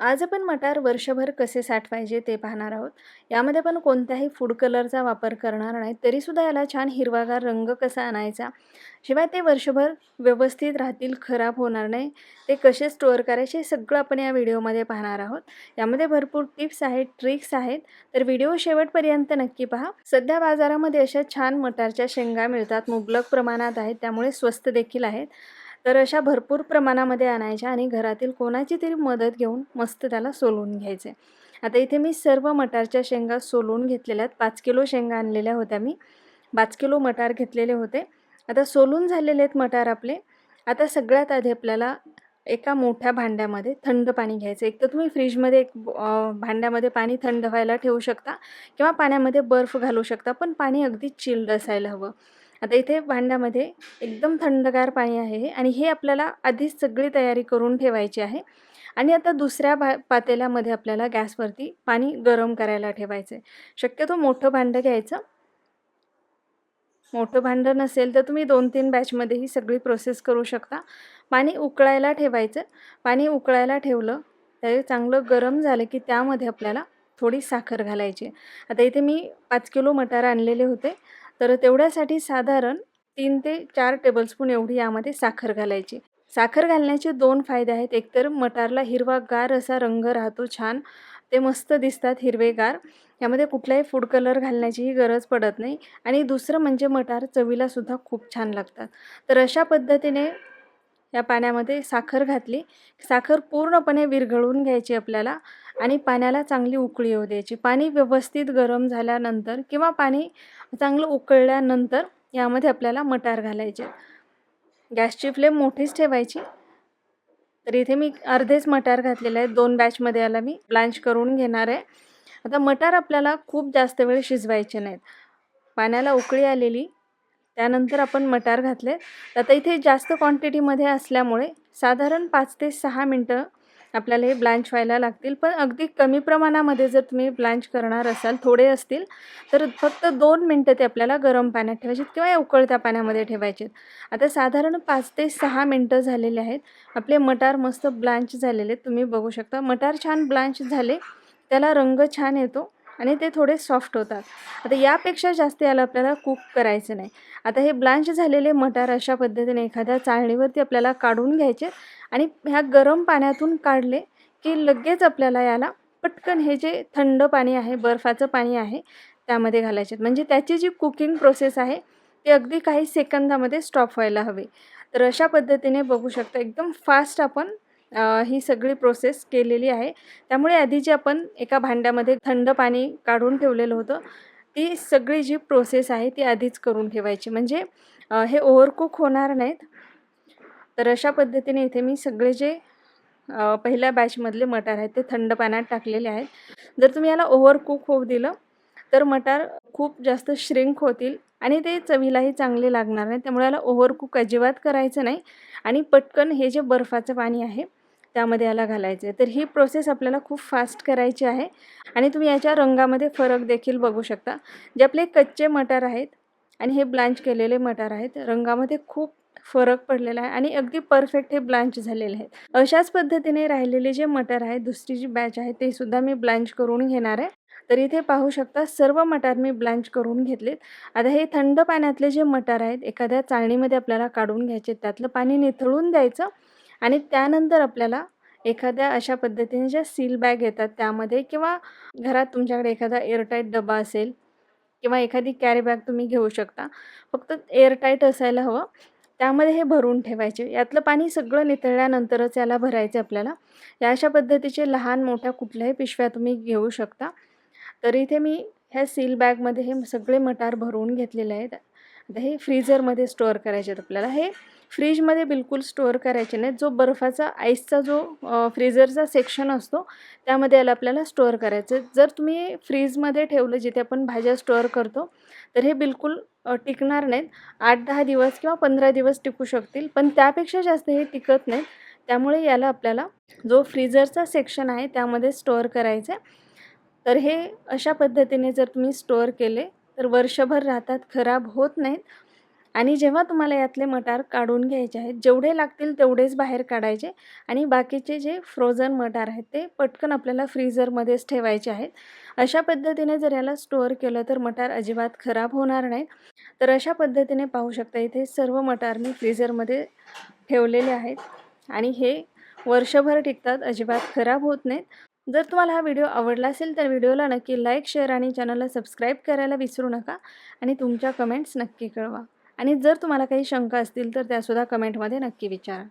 आज आपण मटार वर्षभर कसे साठवायचे ते पाहणार आहोत. यामध्ये पण कोणत्याही फूड कलरचा वापर करणार नाही तरीसुद्धा याला छान हिरवागार रंग कसा आणायचा? शिवाय ते वर्षभर व्यवस्थित राहतील खराब होणार नाही. ते कसे स्टोअर करायचे हे सगळं आपण या व्हिडिओमध्ये पाहणार आहोत. यामध्ये भरपूर टिप्स आहेत ट्रिक्स आहेत. तर व्हिडिओ शेवटपर्यंत नक्की पहा. सध्या बाजारामध्ये अशा छान मटारच्या शेंगा मिळतात. मुबलक प्रमाणात आहेत त्यामुळे स्वस्त देखील आहेत. तर अशा भरपूर प्रमाणामध्ये आणायच्या आणि घरातील कोणाची तरी मदत घेऊन मस्त त्याला सोलून घ्यायचे. आता इथे मी सर्व मटारच्या शेंगा सोलून घेतलेल्या आहेत. पाच किलो शेंगा आणलेल्या होत्या मी. पाच किलो मटार घेतलेले होते. आता सोलून झालेले आहेत मटार आपले. आता सगळ्यात आधी आपल्याला एका मोठ्या भांड्यामध्ये थंड पाणी घ्यायचं. एक तर तुम्ही फ्रीजमध्ये एक भांड्यामध्ये पाणी थंड व्हायला ठेवू शकता किंवा पाण्यामध्ये बर्फ घालू शकता पण पाणी अगदी चिल्ड असायला हवं. आता इथे भांड्यामध्ये एकदम थंडगार पाणी आहे आणि हे आपल्याला आधीच सगळी तयारी करून ठेवायची आहे. आणि आता दुसऱ्या भा पातेल्यामध्ये आपल्याला गॅसवरती पाणी गरम करायला ठेवायचं आहे शक्यतो मोठं भांडं घ्यायचं. मोठं भांडं नसेल तर तुम्ही दोन तीन बॅचमध्ये ही सगळी प्रोसेस करू शकता. पाणी उकळायला ठेवायचं. पाणी उकळायला ठेवलं तर चांगलं गरम झालं की त्यामध्ये आपल्याला थोडी साखर घालायची आता इथे मी पाच किलो मटार आणलेले होते. तर तेवढ्यासाठी साधारण तीन ते चार टेबलस्पून एवढी यामध्ये साखर घालायची. साखर घालण्याचे दोन फायदे आहेत. एकतर मटारला हिरवागार असा रंग राहतो छान. ते मस्त दिसतात हिरवेगार. यामध्ये कुठलाही फूड कलर घालण्याचीही गरज पडत नाही. आणि दुसरं म्हणजे मटार चवीलासुद्धा खूप छान लागतात. तर अशा पद्धतीने या पाण्यामध्ये साखर घातली. साखर पूर्णपणे विरघळून घ्यायची आपल्याला आणि पाण्याला चांगली उकळी येऊ द्यायची. पाणी व्यवस्थित गरम झाल्यानंतर किंवा पाणी चांगलं उकळल्यानंतर यामध्ये आपल्याला मटार घालायचे. गॅसची फ्लेम मोठीच ठेवायची. तर इथे मी अर्धेच मटार घातलेले आहेत दोन बॅचमध्ये याला मी ब्लांच करून घेणार आहे. आता मटार आपल्याला खूप जास्त वेळ शिजवायचे नाहीत. पाण्याला उकळी आलेली. त्यानंतर आपण मटार घातले. आता इथे जास्त क्वांटिटीमध्ये असल्यामुळे साधारण पाच ते सहा मिनटं आपल्याला हे ब्लँच व्हायला लागतील. पण अगदी कमी प्रमाणामध्ये जर तुम्ही ब्लँच करणार असाल थोडे असतील तर फक्त दोन मिनटं ते आपल्याला गरम पाण्यात ठेवायचे किंवा उकळत्या पाण्यामध्ये ठेवायचे आता साधारण पाच ते सहा मिनटं झालेले आहेत. आपले मटार मस्त ब्लँच झालेले आहेत. तुम्ही बघू शकता. मटार छान ब्लँच झाले. त्याला रंग छान येतो. आणि ते थोडे सॉफ्ट होतात. आता यापेक्षा जास्त याला आपल्याला कुक करायचं नाही. आता हे ब्लांच झालेले मटार अशा पद्धतीने एखाद्या चाळणीवरती आपल्याला काढून घ्यायचे आणि ह्या गरम पाण्यातून काढले की लगेच आपल्याला याला पटकन हे जे थंड पाणी आहे बर्फाचं पाणी आहे त्यामध्ये घालायचे. म्हणजे त्याची जी कुकिंग प्रोसेस आहे ती अगदी काही सेकंदामध्ये स्टॉप व्हायला हवी. तर अशा पद्धतीने बघू शकता एकदम फास्ट आपण ही सगळी प्रोसेस केलेली आहे. त्यामुळे आधी जे आपण एका भांड्यामध्ये थंड पाणी काढून ठेवलेलं होतं ती सगळी जी प्रोसेस आहे ती आधीच करून ठेवायची. म्हणजे हे ओव्हरकुक होणार नाहीत. तर अशा पद्धतीने इथे मी सगळे जे पहिल्या बॅचमधले मटार आहेत ते थंड पाण्यात टाकलेले आहेत. जर तुम्ही याला ओव्हरकुक होऊ दिलं तर मटार खूप जास्त श्रिंक होतील आणि ते चवीलाही चांगले लागणार नाही त्यामुळे याला ओव्हरकुक अजिबात करायचं नाही. आणि पटकन हे जे बर्फाचं पाणी आहे त्यामध्ये याला घालायचं. आहे तर ही प्रोसेस आपल्याला खूप फास्ट करायची आहे. आणि तुम्ही याच्या रंगामध्ये फरक देखील बघू शकता. जे आपले कच्चे मटार आहेत आणि हे ब्लांच केलेले मटार आहेत रंगामध्ये खूप फरक पडलेला आहे आणि अगदी परफेक्ट हे ब्लांच झालेले आहेत. अशाच पद्धतीने राहिलेले जे मटर आहेत दुसरी जी बॅच आहे ते सुद्धा मी ब्लांच करून घेणार आहे. तर इथे पाहू शकता सर्व मटार मी ब्लांच करून घेतलेत. आता हे थंड पाण्यातले जे मटार आहेत एखाद्या चाळणीमध्ये आपल्याला काढून घ्यायचे त्यातलं पाणी निथळून द्यायचं. आणि त्यानंतर आपल्याला एखाद्या अशा पद्धतीने ज्या सील बॅग येतात त्यामध्ये किंवा घरात तुमच्याकडे एखादा एअरटाईट डबा असेल किंवा एखादी कॅरी बॅग तुम्ही घेऊ शकता फक्त एअरटाईट असायला हवं. त्यामध्ये हे भरून ठेवायचे. यातलं पाणी सगळं नितळल्यानंतरच याला भरायचं आपल्याला. या अशा पद्धतीचे लहान मोठ्या कुठल्याही पिशव्या तुम्ही घेऊ शकता. तर इथे मी ह्या सील बॅगमध्ये हे सगळे मटार भरून घेतलेले आहेत. आता हे फ्रीझरमध्ये स्टोअर करायचे आहेत आपल्याला. हे फ्रीजमध्ये बिलकुल स्टोअर करायचे नाहीत. जो बर्फाचा आईसचा जो फ्रीजरचा सेक्शन असतो त्यामध्ये याला आपल्याला स्टोअर करायचं जर तुम्ही फ्रीजमध्ये ठेवलं जिथे आपण भाज्या स्टोअर करतो तर हे बिलकुल टिकणार नाहीत. आठ दहा दिवस किंवा पंधरा दिवस टिकू शकतील. पण त्यापेक्षा जास्त हे टिकत नाहीत. त्यामुळे याला आपल्याला जो फ्रीजरचा सेक्शन आहे त्यामध्ये स्टोअर करायचं आहे. तर हे अशा पद्धतीने जर तुम्ही स्टोअर केले तर वर्षभर राहतात खराब होत नाहीत. आणि जेव्हा तुम्हाला यातले मटार काढून घ्यायचे आहेत जेवढे लागतील तेवढेच बाहेर काढायचे आणि बाकीचे जे फ्रोझन मटार आहेत ते पटकन आपल्याला फ्रीझरमध्येच ठेवायचे आहेत. अशा पद्धतीने जर याला स्टोअर केलं तर मटार अजिबात खराब होणार नाहीत तर अशा पद्धतीने पाहू शकता इथे सर्व मटार मी फ्रीझरमध्ये ठेवलेले आहेत आणि हे वर्षभर टिकतात अजिबात खराब होत नाहीत. जर तुम्हाला हा व्हिडिओ आवडला असेल तर व्हिडिओला नक्की लाईक शेअर आणि चॅनलला सबस्क्राईब करायला विसरू नका आणि तुमच्या कमेंट्स नक्की कळवा. आणि जर तुम्हाला काही शंका असतील तर त्यासुद्धा कमेंटमध्ये नक्की विचारा.